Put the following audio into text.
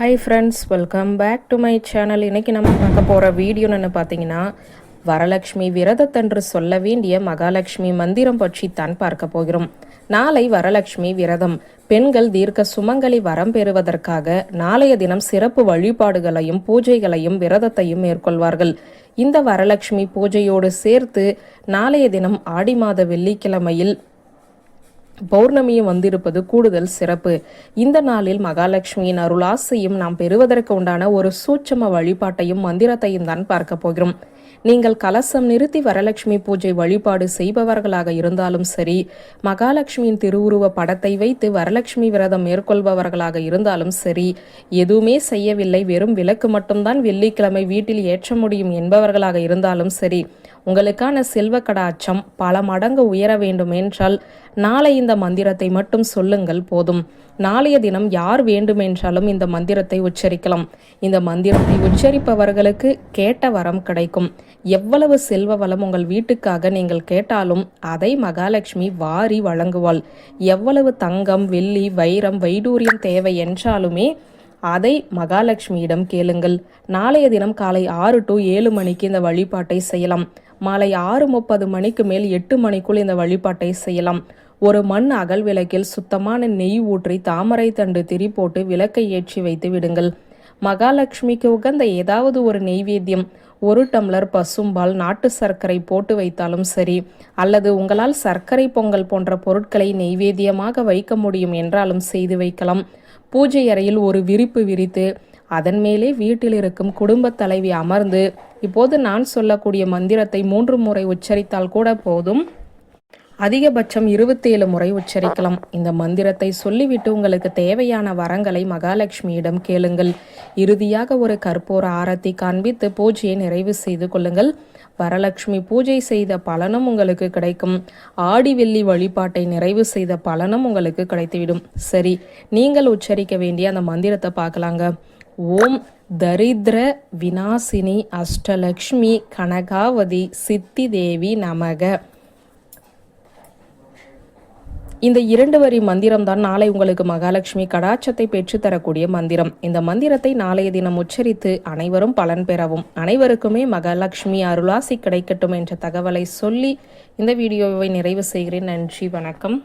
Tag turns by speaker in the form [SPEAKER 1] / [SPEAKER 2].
[SPEAKER 1] Hi friends welcome back to my channel இன்றைக்கி நம்ம பார்க்க போகிற வீடியோன்னு பார்த்தீங்கன்னா வரலட்சுமி விரதத்தன்று சொல்ல வேண்டிய மகாலட்சுமி மந்திரம் பற்றி தான் பார்க்க போகிறோம். நாளை வரலட்சுமி விரதம். பெண்கள் தீர்க்க சுமங்கலி வரம் பெறுவதற்காக நாளைய தினம் சிறப்பு வழிபாடுகளையும் பூஜைகளையும் விரதத்தையும் மேற்கொள்வார்கள். இந்த வரலட்சுமி பூஜையோடு சேர்த்து நாளைய தினம் ஆடி மாத வெள்ளிக்கிழமையில் பௌர்ணமியும் வந்திருப்பது கூடுதல் சிறப்பு. இந்த நாளில் மகாலட்சுமியின் அருளாசையும் நாம் பெறுவதற்கு உண்டான ஒரு சூட்சம வழிபாட்டையும் மந்திரத்தையும் தான் பார்க்க போகிறோம். நீங்கள் கலசம் நிறுத்தி வரலட்சுமி பூஜை வழிபாடு செய்பவர்களாக இருந்தாலும் சரி மகாலட்சுமியின் திருவுருவ படத்தை வைத்து வரலட்சுமி விரதம் மேற்கொள்பவர்களாக இருந்தாலும் சரி எதுவுமே செய்யவில்லை. வெறும் விளக்கு மட்டும்தான் வெள்ளிக்கிழமை வீட்டில் ஏற்ற முடியும் என்பவர்களாக இருந்தாலும் சரி உங்களுக்கான செல்வ பல மடங்கு உயர வேண்டும் என்றால் நாளை இந்த மந்திரத்தை மட்டும் சொல்லுங்கள் போதும். நாளைய தினம் யார் வேண்டுமென்றாலும் இந்த மந்திரத்தை உச்சரிக்கலாம். இந்த மந்திரத்தை உச்சரிப்பவர்களுக்கு கேட்ட வரம் கிடைக்கும். எவ்வளவு செல்வ வளம் உங்கள் வீட்டுக்காக நீங்கள் கேட்டாலும் அதை மகாலட்சுமி வாரி வழங்குவாள். எவ்வளவு தங்கம் வெள்ளி வைரம் வைடூரியம் தேவை என்றாலுமே அதை மகாலட்சுமியிடம் கேளுங்கள். நாளைய தினம் காலை ஆறு டு ஏழு மணிக்கு இந்த வழிபாட்டை செய்யலாம். மாலை ஆறு முப்பது மணிக்கு மேல் எட்டு மணிக்குள் இந்த வழிபாட்டை செய்யலாம். ஒரு மண் அகல் விளக்கில் சுத்தமான நெய் ஊற்றி தாமரை தண்டு திரி போட்டு விளக்கை ஏற்றி வைத்து விடுங்கள். மகாலட்சுமிக்கு உகந்த ஏதாவது ஒரு நெய்வேத்தியம். ஒரு டம்ளர் பசும்பால் நாட்டு சர்க்கரை போட்டு வைத்தாலும் சரி அல்லது உங்களால் சர்க்கரை பொங்கல் போன்ற பொருட்களை நெய்வேத்தியமாக வைக்க முடியும் என்றாலும் செய்து வைக்கலாம். பூஜை அறையில் ஒரு விரிப்பு விரித்து அதன் மேலே வீட்டில் இருக்கும் குடும்ப தலைவி அமர்ந்து இப்போது நான் சொல்லக்கூடிய மந்திரத்தை மூன்று முறை உச்சரித்தால் கூட போதும். அதிகபட்சம் இருபத்தேழு முறை உச்சரிக்கலாம். இந்த மந்திரத்தை சொல்லிவிட்டு உங்களுக்கு தேவையான வரங்களை மகாலட்சுமியிடம் கேளுங்கள். இறுதியாக ஒரு கற்பூர ஆரத்தி காண்பித்து பூஜையை நிறைவு செய்து கொள்ளுங்கள். வரலட்சுமி பூஜை செய்த பலனும் உங்களுக்கு கிடைக்கும். ஆடி வெள்ளி வழிபாட்டை நிறைவு செய்த பலனும் உங்களுக்கு கிடைத்துவிடும். சரி நீங்கள் உச்சரிக்க வேண்டிய அந்த மந்திரத்தை பார்க்கலாங்க. ஓம் தரித்ர வினாசினி அஷ்டலக்ஷ்மி கனகாவதி சித்தி தேவி நமக. இந்த இரண்டு வரி மந்திரம் தான் நாளை உங்களுக்கு மகாலட்சுமி கடாட்சத்தை பெற்றுத்தரக்கூடிய மந்திரம். இந்த மந்திரத்தை நாளைய தினம் உச்சரித்து அனைவரும் பலன் பெறவும். அனைவருக்குமே மகாலட்சுமி அருளாசி கிடைக்கட்டும் என்ற தகவலை சொல்லி இந்த வீடியோவை நிறைவு செய்கிறேன். நன்றி வணக்கம்.